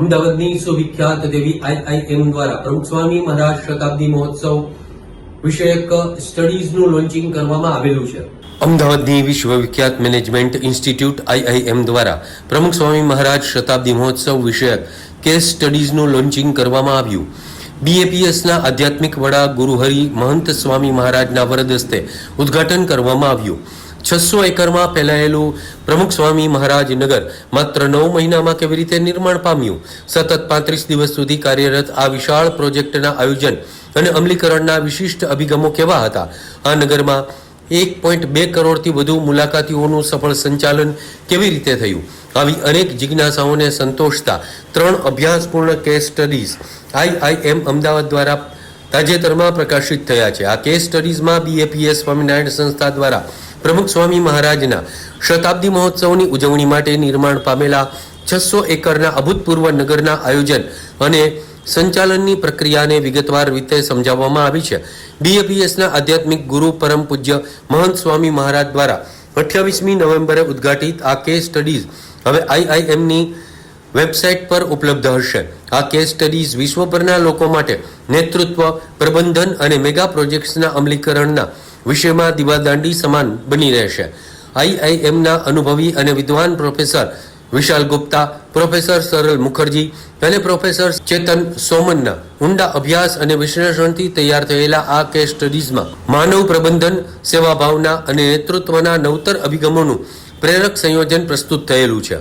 અમદાવાદની સુવિખ્યાત દેવી આઈઆઈએમ દ્વારા પ્રમુખ સ્વામી મહારાજ શતાબ્દી મહોત્સવ વિષયક સ્ટડીઝનું લોન્ચિંગ કરવામાં આવેલું છે. અમદાવાદની વિશ્વવિખ્યાત મેનેજમેન્ટ ઇન્સ્ટિટ્યૂટ આઈઆઈએમ દ્વારા પ્રમુખ સ્વામી મહારાજ શતાબ્દી મહોત્સવ વિષયક કેસ સ્ટડીઝનું લોન્ચિંગ કરવામાં આવ્યું. બીએપીએસના આધ્યાત્મિક વડા ગુરુહરિ મહંત સ્વામી મહારાજના વરદ હસ્તે ઉદ્ઘાટન કરવામાં આવ્યું. છસો એકરમાં ફેલાયેલું પ્રમુખ સ્વામી મહારાજ નગર માત્ર નવ મહિનામાં કેવી રીતે નિર્માણ પામ્યું? સતત પાંત્રીસ દિવસ સુધી કાર્યરત આ વિશાળ પ્રોજેક્ટના આયોજન અને અમલીકરણના વિશિષ્ટ અભિગમો કેવા હતા? આ નગરમાં એક પોઈન્ટ બે કરોડથી વધુ મુલાકાતીઓનું સફળ સંચાલન કેવી રીતે થયું? આવી અનેક જિજ્ઞાસાઓને સંતોષતા ત્રણ અભ્યાસપૂર્ણ કેસ સ્ટડીઝ આઈઆઈએમ અમદાવાદ દ્વારા તાજેતરમાં પ્રકાશિત થયા છે. આ કેસ સ્ટડીઝમાં બીએપીએસ સ્વામિનારાયણ સંસ્થા દ્વારા પ્રમુખ સ્વામી મહારાજના શતાબ્દી મહોત્સવની ઉજવણી માટે નિર્માણ પામેલા છસો એકરના અભૂતપૂર્વ નગરના આયોજન અને સંચાલનની પ્રક્રિયાને વિગતવાર રીતે સમજાવવામાં આવી છે. બીએપીએસના આધ્યાત્મિક ગુરુ પરમ પૂજ્ય મહંત સ્વામી મહારાજ દ્વારા અઠ્યાવીસમી નવેમ્બરે ઉદ્ઘાટિત આ કેસ સ્ટડીઝ હવે આઈઆઈએમની વેબસાઇટ પર ઉપલબ્ધ હશે. આ કેસ સ્ટડીઝ વિશ્વભરના લોકો માટે નેતૃત્વ, પ્રબંધન અને મેગા પ્રોજેક્ટ્સના અમલીકરણના વિષયમાં દીવાદાંડી સમાન બની રહેશે. આઈઆઈએમના અનુભવી અને વિદ્વાન પ્રોફેસર વિશાલ ગુપ્તા, પ્રોફેસર સરલ મુખર્જી અને પ્રોફેસર ચેતન સોમનના ઊંડા અભ્યાસ અને વિશ્લેષણથી તૈયાર થયેલા આ કેસ સ્ટડીઝમાં માનવ પ્રબંધન, સેવાભાવના અને નેતૃત્વના નવતર અભિગમોનું પ્રેરક સંયોજન પ્રસ્તુત થયેલું છે.